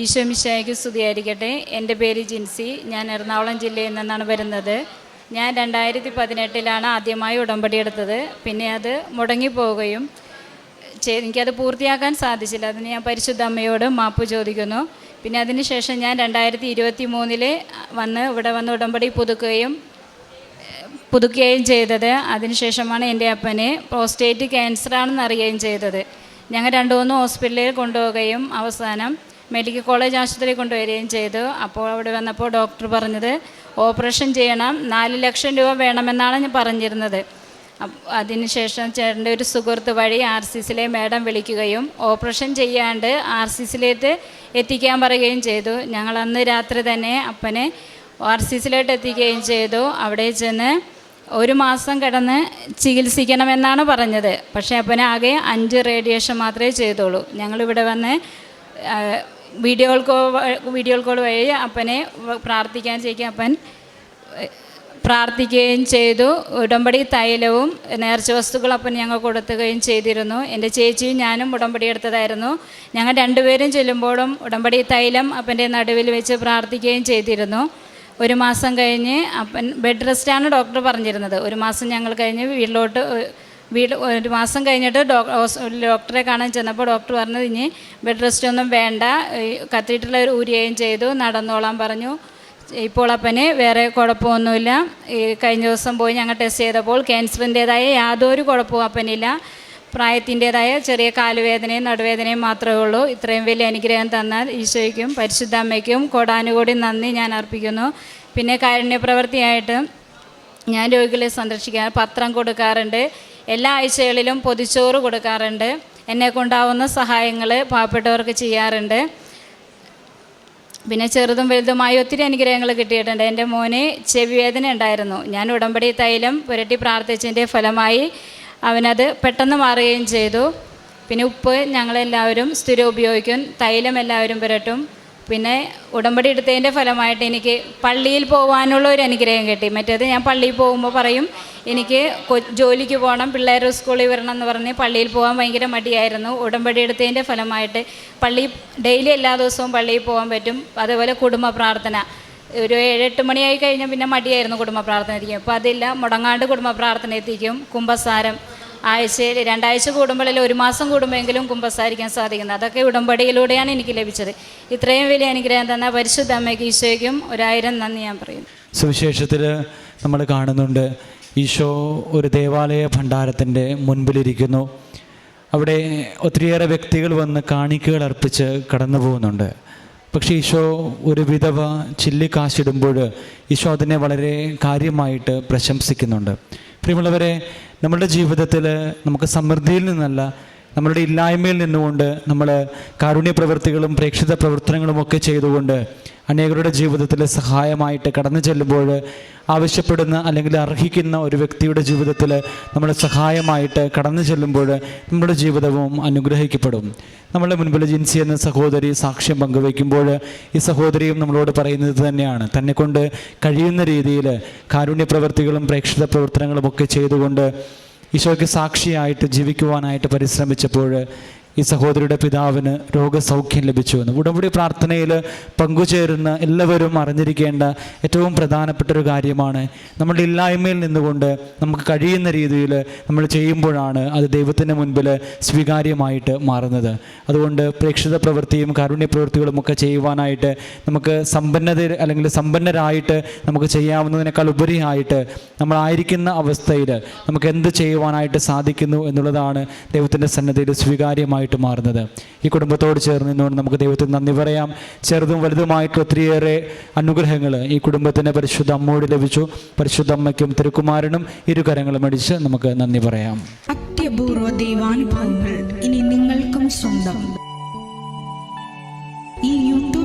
ഈശോ മിശായിക്ക് സ്തുതിയായിരിക്കട്ടെ. എന്റെ പേര് ജിൻസി. ഞാൻ എറണാകുളം ജില്ലയിൽ നിന്നാണ് വരുന്നത്. ഞാൻ രണ്ടായിരത്തി പതിനെട്ടിലാണ് ആദ്യമായി ഉടമ്പടി എടുത്തത്. പിന്നെ അത് മുടങ്ങിപ്പോവുകയും എനിക്കത് പൂർത്തിയാക്കാൻ സാധിച്ചില്ല. അതിന് ഞാൻ പരിശുദ്ധ അമ്മയോട് മാപ്പ് ചോദിക്കുന്നു. പിന്നെ അതിന് ശേഷം ഞാൻ രണ്ടായിരത്തി ഇരുപത്തി മൂന്നിൽ വന്ന് ഇവിടെ വന്ന് ഉടമ്പടി പുതുക്കുകയും പുതുക്കുകയും ചെയ്തത്. അതിനുശേഷമാണ് എന്റെ അപ്പനെ പ്രോസ്റ്റേറ്റ് ക്യാൻസറാണെന്ന് അറിയുകയും ചെയ്തത്. ഞങ്ങൾ രണ്ടു മൂന്ന് ഹോസ്പിറ്റലിൽ കൊണ്ടുപോവുകയും അവസാനം മെഡിക്കൽ കോളേജ് ആശുപത്രിയിൽ കൊണ്ടുവരികയും ചെയ്തു. അപ്പോൾ അവിടെ വന്നപ്പോൾ ഡോക്ടർ പറഞ്ഞത് ഓപ്പറേഷൻ ചെയ്യണം. നാല് ലക്ഷം രൂപ വേണമെന്നാണ് ഞാൻ പറഞ്ഞിരുന്നത്. അതിനുശേഷം ചേട്ടന്റെ ഒരു സുഹൃത്ത് വഴി ആർ സി സിയിലെ മാഡം വിളിക്കുകയും ഓപ്പറേഷൻ ചെയ്യാണ്ട് ആർ സി സിയിലേക്ക് എത്തിക്കാൻ പറയുകയും ചെയ്തു. ഞങ്ങൾ അന്ന് രാത്രി തന്നെ അപ്പനെ ആർ സി സിയിലോട്ട് എത്തിക്കുകയും ചെയ്തു. അവിടെ ചെന്ന് ഒരു മാസം കിടന്ന് ചികിത്സിക്കണമെന്നാണ് പറഞ്ഞത്. പക്ഷേ അപ്പനെ ആകെ അഞ്ച് റേഡിയേഷൻ മാത്രമേ ചെയ്തുള്ളൂ. ഞങ്ങളിവിടെ വന്ന് വീഡിയോ കോൾ വീഡിയോ കോൾ വഴി അപ്പനെ പ്രാർത്ഥിക്കാൻ ചെയ്യിക്കാൻ അപ്പൻ പ്രാർത്ഥിക്കുകയും ചെയ്തു. ഉടമ്പടി തൈലവും നേർച്ച വസ്തുക്കളും അപ്പൻ ഞങ്ങൾ കൊടുത്തുകയും ചെയ്തിരുന്നു. എന്റെ ചേച്ചിയും ഞാനും ഉടമ്പടി എടുത്തതായിരുന്നു. ഞങ്ങൾ രണ്ടുപേരും ചെല്ലുമ്പോഴും ഉടമ്പടി തൈലം അപ്പന്റെ നടുവിൽ വെച്ച് പ്രാർത്ഥിക്കുകയും ചെയ്തിരുന്നു. ഒരു മാസം കഴിഞ്ഞ് അപ്പൻ ബെഡ് റെസ്റ്റാണ് ഡോക്ടർ പറഞ്ഞിരുന്നത്. ഒരു മാസം ഞങ്ങൾ കഴിഞ്ഞ് വീട്ടിലോട്ട് വീട് ഒരു മാസം കഴിഞ്ഞിട്ട് ഡോക്ടറെ കാണാൻ ചെന്നപ്പോൾ ഡോക്ടർ പറഞ്ഞത് ഇനി ബെഡ് റെസ്റ്റ് ഒന്നും വേണ്ട. കത്തീഡ്രൽ ഊരുകയും ചെയ്തു നടന്നോളാൻ പറഞ്ഞു. ഇപ്പോൾ അപ്പന് വേറെ കുഴപ്പമൊന്നുമില്ല. ഈ കഴിഞ്ഞ ദിവസം പോയി ഞങ്ങൾ ടെസ്റ്റ് ചെയ്തപ്പോൾ ക്യാൻസറിന്റേതായ യാതൊരു കുഴപ്പവും അപ്പനില്ല. പ്രായത്തിന്റേതായ ചെറിയ കാലുവേദനയും നടുവേദനയും മാത്രമേ ഉള്ളൂ. ഇത്രയും വലിയ അനുഗ്രഹം തന്നാൽ ഈശോയ്ക്കും പരിശുദ്ധ അമ്മയ്ക്കും കോടാനുകൂടി നന്ദി ഞാൻ അർപ്പിക്കുന്നു. പിന്നെ കാരുണ്യപ്രവൃത്തിയായിട്ട് ഞാൻ രോഗികളെ സന്ദർശിക്കാൻ പത്രം കൊടുക്കാറുണ്ട്. എല്ലാ ആഴ്ചകളിലും പൊതിച്ചോറ് കൊടുക്കാറുണ്ട്. എന്നെ കൊണ്ടാവുന്ന സഹായങ്ങൾ പാവപ്പെട്ടവർക്ക് ചെയ്യാറുണ്ട്. പിന്നെ ചെറുതും വലുതുമായി ഒത്തിരി അനുഗ്രഹങ്ങൾ കിട്ടിയിട്ടുണ്ട്. എന്റെ മോന് ചെവി വേദന ഉണ്ടായിരുന്നു. ഞാൻ ഉടമ്പടി തൈലം പുരട്ടി പ്രാർത്ഥിച്ചതിന്റെ ഫലമായി അവനത് പെട്ടെന്ന് മാറുകയും ചെയ്തു. പിന്നെ ഉപ്പ് ഞങ്ങളെല്ലാവരും സ്ഥിരം ഉപയോഗിക്കും. തൈലം എല്ലാവരും പുരട്ടും. പിന്നെ ഉടമ്പടി എടുത്തതിന്റെ ഫലമായിട്ട് എനിക്ക് പള്ളിയിൽ പോകാനുള്ള ഒരു അനുഗ്രഹം കിട്ടി. മറ്റേത് ഞാൻ പള്ളിയിൽ പോകുമ്പോൾ പറയും എനിക്ക് ജോലിക്ക് പോകണം പിള്ളേർ സ്കൂളിൽ വരണം എന്ന് പറഞ്ഞ് പള്ളിയിൽ പോകാൻ ഭയങ്കര മടിയായിരുന്നു. ഉടമ്പടി എടുത്തതിന്റെ ഫലമായിട്ട് പള്ളി ഡെയിലി എല്ലാ ദിവസവും പള്ളിയിൽ പോകാൻ പറ്റും. അതേപോലെ കുടുംബ പ്രാർത്ഥന. ഒരു ഏഴെട്ട് മണിയായി കഴിഞ്ഞാൽ പിന്നെ മടിയായിരുന്നു കുടുംബ പ്രാർത്ഥന എത്തിക്കും അപ്പോൾ അതില്ല മുടങ്ങാണ്ട് കുടുംബ പ്രാർത്ഥന എത്തിക്കും കുംഭസാരം. ആഴ്ചയിൽ രണ്ടാഴ്ച കൂടുമ്പോഴല്ല ഒരു മാസം കൂടുമ്പോഴെങ്കിലും കുമ്പസാരിക്കാൻ സാധിക്കുന്നത്. അതൊക്കെ ഉടമ്പടിയിലൂടെയാണ് എനിക്ക് ലഭിച്ചത്. ഇത്രയും വലിയ അനുഗ്രഹം തന്ന പരിശുദ്ധ അമ്മയ്ക്ക് ഈശോയ്ക്കും ഒരായിരം നന്ദി ഞാൻ പറയുന്നു. സുവിശേഷത്തിൽ നമ്മൾ കാണുന്നുണ്ട് ഈശോ ഒരു ദേവാലയ ഭണ്ഡാരത്തിന്റെ മുൻപിലിരിക്കുന്നു. അവിടെ ഒത്തിരിയേറെ വ്യക്തികൾ വന്ന് കാണിക്കകൾ അർപ്പിച്ച് കടന്നു പോകുന്നുണ്ട്. പക്ഷേ ഈശോ ഒരു വിധവ ചില്ലിക്കാശിടുമ്പോൾ ഈശോ അതിനെ വളരെ കാര്യമായിട്ട് പ്രശംസിക്കുന്നുണ്ട്. പ്രിയമുള്ളവരെ നമ്മുടെ ജീവിതത്തിൽ നമുക്ക് സമൃദ്ധിയിൽ നിന്നല്ല നമ്മളുടെ ഇല്ലായ്മയിൽ നിന്നുകൊണ്ട് നമ്മൾ കാരുണ്യ പ്രവൃത്തികളും പ്രേക്ഷിത പ്രവർത്തനങ്ങളും ഒക്കെ ചെയ്തുകൊണ്ട് അനേകരുടെ ജീവിതത്തിൽ സഹായമായിട്ട് കടന്നു ചെല്ലുമ്പോൾ ആവശ്യപ്പെടുന്ന അല്ലെങ്കിൽ അർഹിക്കുന്ന ഒരു വ്യക്തിയുടെ ജീവിതത്തിൽ നമ്മൾ സഹായമായിട്ട് കടന്നു ചെല്ലുമ്പോൾ നമ്മുടെ ജീവിതവും അനുഗ്രഹിക്കപ്പെടും. നമ്മളുടെ മുൻപിൽ ജിൻസി എന്ന സഹോദരി സാക്ഷ്യം പങ്കുവയ്ക്കുമ്പോൾ ഈ സഹോദരിയും നമ്മളോട് പറയുന്നത് തന്നെയാണ്. തന്നെ കൊണ്ട് കഴിയുന്ന രീതിയിൽ കാരുണ്യ പ്രവൃത്തികളും പ്രേക്ഷിത പ്രവർത്തനങ്ങളും ഒക്കെ ചെയ്തുകൊണ്ട് ഈശോയ്ക്ക് സാക്ഷിയായിട്ട് ജീവിക്കുവാനായിട്ട് പരിശ്രമിച്ചപ്പോൾ ഈ സഹോദരിയുടെ പിതാവിന് രോഗസൗഖ്യം ലഭിച്ചു എന്ന്. ഉടമ്പടി പ്രാർത്ഥനയിൽ പങ്കുചേരുന്ന എല്ലാവരും അറിഞ്ഞിരിക്കേണ്ട ഏറ്റവും പ്രധാനപ്പെട്ട ഒരു കാര്യമാണ് നമ്മുടെ ഇല്ലായ്മയിൽ നിന്നുകൊണ്ട് നമുക്ക് കഴിയുന്ന രീതിയിൽ നമ്മൾ ചെയ്യുമ്പോഴാണ് അത് ദൈവത്തിന്റെ മുൻപിൽ സ്വീകാര്യമായിട്ട് മാറുന്നത്. അതുകൊണ്ട് പ്രേക്ഷിത പ്രവൃത്തിയും കാരുണ്യ പ്രവൃത്തികളും ഒക്കെ ചെയ്യുവാനായിട്ട് നമുക്ക് സമ്പന്നത അല്ലെങ്കിൽ സമ്പന്നരായിട്ട് നമുക്ക് ചെയ്യാവുന്നതിനേക്കാൾ ഉപരിയായിട്ട് നമ്മളായിരിക്കുന്ന അവസ്ഥയിൽ നമുക്ക് എന്ത് ചെയ്യുവാനായിട്ട് സാധിക്കുന്നു എന്നുള്ളതാണ് ദൈവത്തിന്റെ സന്നദ്ധയിൽ സ്വീകാര്യമായിട്ട് മാറുന്നത്. ഈ കുടുംബത്തോട് ചേർന്ന് നിന്നുകൊണ്ട് നമുക്ക് ദൈവത്തിന് നന്ദി പറയാം. ചെറുതും വലുതുമായിട്ടുള്ള ഒത്തിരിയേറെ അനുഗ്രഹങ്ങൾ ഈ കുടുംബത്തിന് പരിശുദ്ധ അമ്മയോട് ലഭിച്ചു. പരിശുദ്ധ അമ്മയ്ക്കും തിരുക്കുമാരനും ഇരുകരങ്ങളും അടിച്ച് നമുക്ക് നന്ദി പറയാം. അത്യപൂർവ ദൈവാനുഭവങ്ങൾ ഇനി നിങ്ങൾക്കും സ്വന്തം.